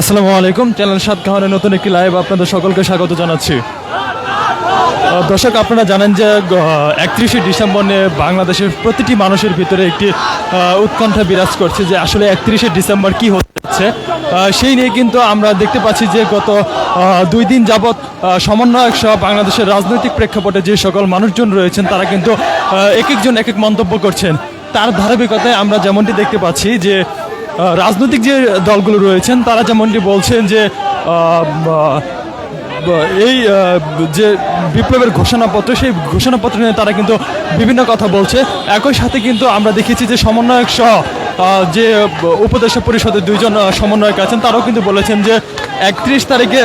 আসসালামু আলাইকুম। চ্যানেল সাত খাওয়ানের নতুন একটি লাইভ আপনাদের সকলকে স্বাগত জানাচ্ছি। দর্শক, আপনারা জানেন যে একত্রিশে ডিসেম্বর নিয়ে বাংলাদেশের প্রতিটি মানুষের ভিতরে একটি উৎকণ্ঠা বিরাজ করছে যে আসলে একত্রিশে ডিসেম্বর কি হচ্ছে সেই নিয়ে কিন্তু আমরা দেখতে পাচ্ছি যে গত দুই দিন যাবৎ সমন্বয়ক সহ বাংলাদেশের রাজনৈতিক প্রেক্ষাপটে যে সকল মানুষজন রয়েছেন, তারা কিন্তু এক একজন এক এক মন্তব্য করছেন। তার ধারাবাহিকতায় আমরা যেমনটি দেখতে পাচ্ছি যে রাজনৈতিক যে দলগুলো রয়েছেন, তারা যেমনটি বলছেন যে এই যে বিপ্লবের ঘোষণাপত্র, সেই ঘোষণাপত্র নিয়ে তারা কিন্তু বিভিন্ন কথা বলছে। একই সাথে কিন্তু আমরা দেখেছি যে সমন্বয়ক সহ যে উপদেষ্টা পরিষদের দুইজন সমন্বয়ক আছেন, তারাও কিন্তু বলেছেন যে একত্রিশ তারিখে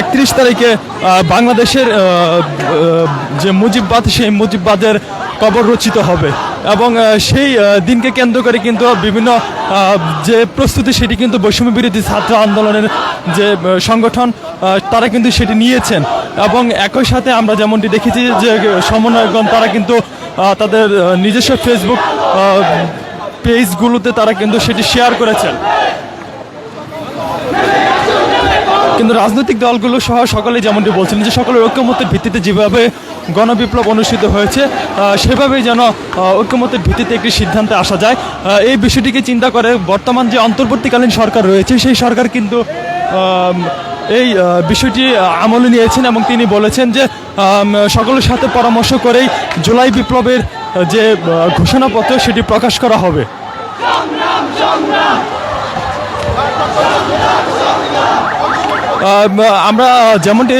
একত্রিশ তারিখে বাংলাদেশের যে মুজিববাদ, সেই মুজিববাদের কবর রচিত হবে। এবং সেই দিনকে কেন্দ্র করে কিন্তু বিভিন্ন যে প্রস্তুতি সেটি কিন্তু বৈষম্য বিরোধী ছাত্র আন্দোলনের যে সংগঠন তারা কিন্তু সেটি নিয়েছেন। এবং একই সাথে আমরা যেমনটি দেখেছি যে সমন্বয়গণ তারা কিন্তু তাদের নিজস্ব ফেসবুক পেজগুলোতে তারা কিন্তু সেটি শেয়ার করেছেন। কিন্তু রাজনৈতিক দলগুলো সহ সকলে যেমনটি বলছেন যে, সকলের ঐক্যমতের ভিত্তিতে যেভাবে গণবিপ্লব অনুষ্ঠিত হয়েছে সেভাবেই যেন ঐক্যমতের ভিত্তিতে একটি সিদ্ধান্তে আসা যায়। এই বিষয়টিকে চিন্তা করে বর্তমান যে অন্তর্বর্তীকালীন সরকার রয়েছে, সেই সরকার কিন্তু এই বিষয়টি আমলে নিয়েছেন এবং তিনি বলেছেন যে সকলের সাথে পরামর্শ করেই জুলাই বিপ্লবের যে ঘোষণাপত্র, সেটি প্রকাশ করা হবে। আমরা যেমনটি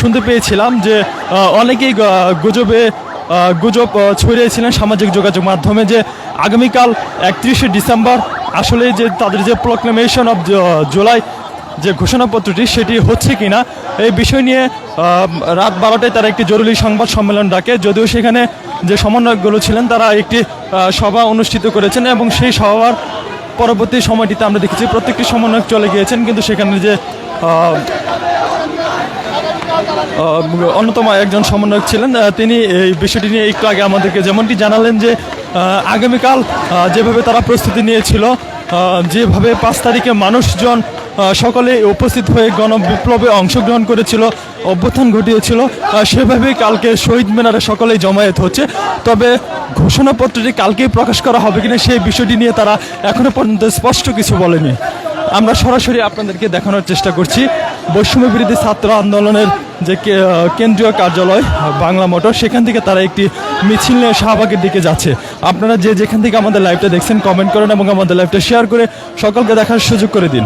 শুনতে পেয়েছিলাম যে অনেকেই গুজবে গুজব ছড়িয়েছিলেন সামাজিক যোগাযোগ মাধ্যমে যে আগামীকাল একত্রিশে ডিসেম্বর আসলে যে তাদের যে প্রোক্লেমেশন অফ জুলাই যে ঘোষণাপত্রটি সেটি হচ্ছে কিনা, এই বিষয় নিয়ে রাত বারোটায় তারা একটি জরুরি সংবাদ সম্মেলন ডাকে। যদিও সেখানে যে সমন্বয়কগুলো ছিলেন, তারা একটি সভা অনুষ্ঠিত করেছেন এবং সেই সভার পরবর্তী সময়টিতে আমরা দেখেছি প্রত্যেকটি সমন্বয়ক চলে গিয়েছেন, কিন্তু সেখানে যে অন্যতম একজন সমন্বয়ক ছিলেন। তিনি এই বিষয়টি নিয়ে একটু আগে আমাদেরকে যেমনটি জানালেন যে আগামীকাল যেভাবে তারা প্রস্তুতি নিয়েছিল যেভাবে পাঁচ তারিখে মানুষজন সকলে উপস্থিত হয়ে গণবিপ্লবে অংশগ্রহণ করেছিল, অভ্যুত্থান ঘটিয়েছিল সেভাবেই কালকে শহীদ মিনারে সকলেই জমায়েত হচ্ছে। তবে ঘোষণাপত্রটি কালকেই প্রকাশ করা হবে কিনা সেই বিষয়টি নিয়ে তারা এখনও পর্যন্ত স্পষ্ট কিছু বলেনি। আমরা সরাসরি আপনাদেরকে দেখানোর চেষ্টা করছি। বৈষম্য বিরোধী ছাত্র আন্দোলনের যে কেন্দ্রীয় কার্যালয়, বাংলা মোটর, সেখান থেকে তারা একটি মিছিল নিয়ে শাহবাগের দিকে যাচ্ছে। আপনারা যে যেখান থেকে আমাদের লাইভটা দেখছেন কমেন্ট করেন এবং আমাদের লাইভটা শেয়ার করে সকলকে দেখার সুযোগ করে দিন।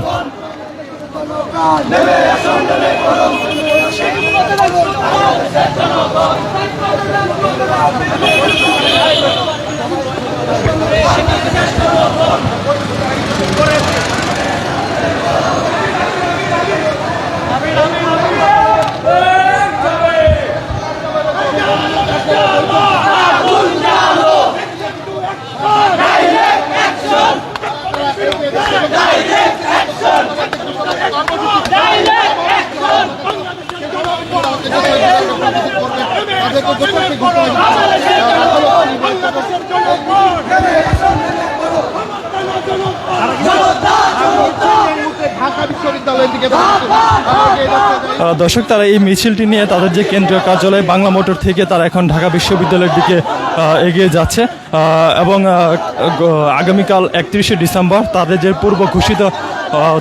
দর্শক, তারা এই মিছিলটি নিয়ে তাদের যে কেন্দ্রীয় কার্যালয় বাংলা মোটর থেকে তারা এখন ঢাকা বিশ্ববিদ্যালয়ের দিকে এগিয়ে যাচ্ছে। এবং আগামীকাল একত্রিশে ডিসেম্বর তাদের যে পূর্ব ঘোষিত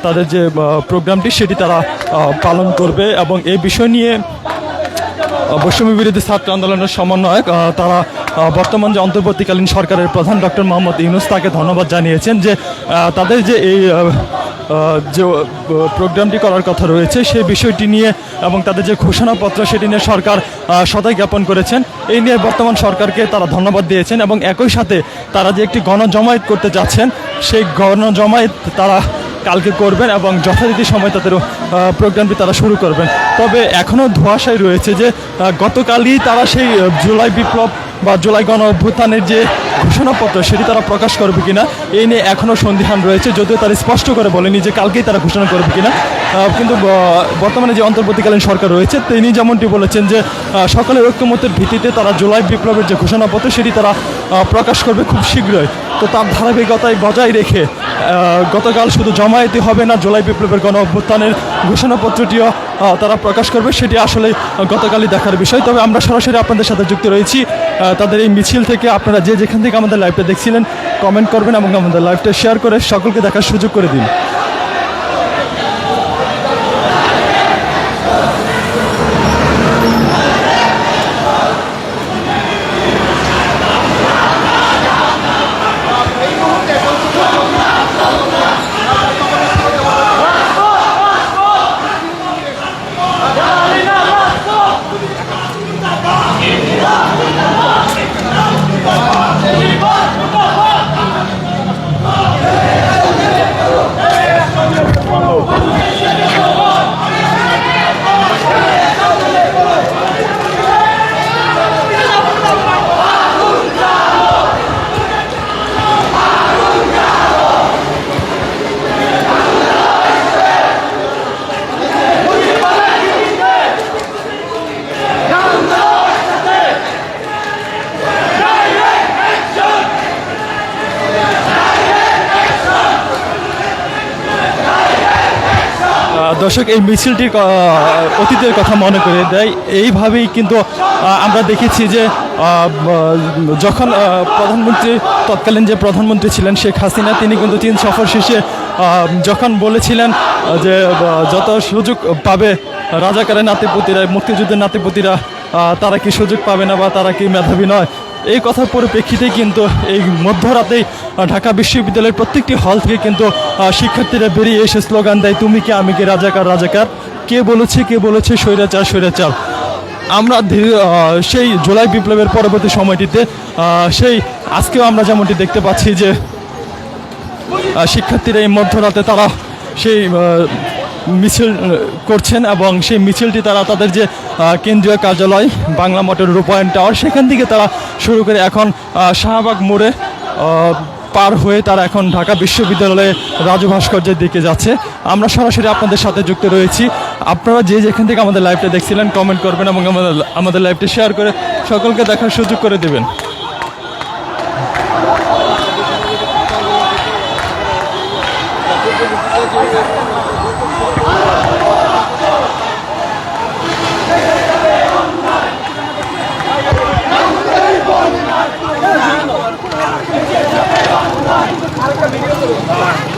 তাদের যে প্রোগ্রামটি সেটি তারা পালন করবে এবং এই বিষয় নিয়ে বৈষম্য বিরোধী ছাত্র আন্দোলনের সমন্বয়ক তারা বর্তমান যে অন্তর্বর্তীকালীন সরকারের প্রধান ডক্টর মোহাম্মদ ইউনুস তাকে ধন্যবাদ জানিয়েছেন যে তাদের যে এই যে প্রোগ্রামটি করার কথা রয়েছে, সেই বিষয়টি নিয়ে এবং তাদের যে ঘোষণাপত্র সেটি নিয়ে সরকার সদাই জ্ঞাপন করেছেন। এই নিয়ে বর্তমান সরকারকে তারা ধন্যবাদ দিয়েছেন এবং একই সাথে তারা যে একটি গণজমায়েত করতে যাচ্ছেন, সেই গণজমায়েত তারা কালকে করবেন এবং যথারীতি সময় তাদের প্রোগ্রামটি তারা শুরু করবেন। তবে এখনও ধোঁয়াশায় রয়েছে যে গতকালই তারা সেই জুলাই বিপ্লব বা জুলাই গণ অভ্যুত্থানের যে ঘোষণাপত্র সেটি তারা প্রকাশ করবে কিনা, এই নিয়ে এখনও সন্দিহান রয়েছে। যদিও তারা স্পষ্ট করে বলেনি যে কালকেই তারা ঘোষণা করবে কিনা কিন্তু বর্তমানে যে অন্তর্বর্তীকালীন সরকার রয়েছে, তিনি যেমনটি বলেছেন যে সকলের ঐক্যমতের ভিত্তিতে তারা জুলাই বিপ্লবের যে ঘোষণাপত্র, সেটি তারা প্রকাশ করবে খুব শীঘ্রই। তো তার ধারাবাহিকতায় বজায় রেখে গতকাল শুধু জমায়েতি হবে না, জুলাই বিপ্লবের গণ অভ্যুত্থানের ঘোষণাপত্রটিও তারা প্রকাশ করবে, সেটি আসলে গতকালই দেখার বিষয়। তবে আমরা সরাসরি আপনাদের সাথে যুক্ত রয়েছি তাদের এই মিছিল থেকে আপনারা যে যেখান থেকে আমাদের লাইভটা দেখছিলেন কমেন্ট করবেন এবং আমাদের লাইভটা শেয়ার করে সকলকে দেখার সুযোগ করে দিন। দর্শক এই মিছিলটির অতীতের কথা মনে করে দেয়। এইভাবেই কিন্তু আমরা দেখেছি যে যখন প্রধানমন্ত্রী, তৎকালীন যে প্রধানমন্ত্রী ছিলেন শেখ হাসিনা, তিনি কিন্তু চীন সফর শেষে যখন বলেছিলেন যে যত সুযোগ পাবে রাজাকারের নাতিপুতিরা, মুক্তিযুদ্ধের নাতিপুতিরা তারা কি সুযোগ পাবে না বা তারা কি মেধাবী নয়? এই কথার পরিপ্রেক্ষিতে কিন্তু এই মধ্যরাতেই ঢাকা বিশ্ববিদ্যালয়ের প্রত্যেকটি হল থেকে কিন্তু শিক্ষার্থীরা বেরিয়ে এসে স্লোগান দেয়, তুমি কি? আমি কি? রাজাকার রাজাকার। কে বলেছে কে বলেছে, স্বৈরাচার স্বৈরাচার। আমরা সেই জুলাই বিপ্লবের পরবর্তী সময়টিতে সেই আজকেও আমরা যেমনটি দেখতে পাচ্ছি যে শিক্ষার্থীরা এই মধ্যরাতে তারা সেই মিছিল করছেন এবং সেই মিছিলটি তারা তাদের যে কেন্দ্রীয় কার্যালয় বাংলা মোটর রূপায়ণ টাওয়ার, সেখান থেকে তারা শুরু করে এখন শাহবাগ মোড়ে পার হয়ে তারা এখন ঢাকা বিশ্ববিদ্যালয়ে রাজু ভাস্কর্যের দিকে যাচ্ছে। আমরা সরাসরি আপনাদের সাথে যুক্ত রয়েছি। আপনারা যে যেখান থেকে আমাদের লাইভটা দেখছিলেন কমেন্ট করবেন এবং আমাদের আমাদের লাইভটা শেয়ার করে সকলকে দেখার সুযোগ করে দেবেন।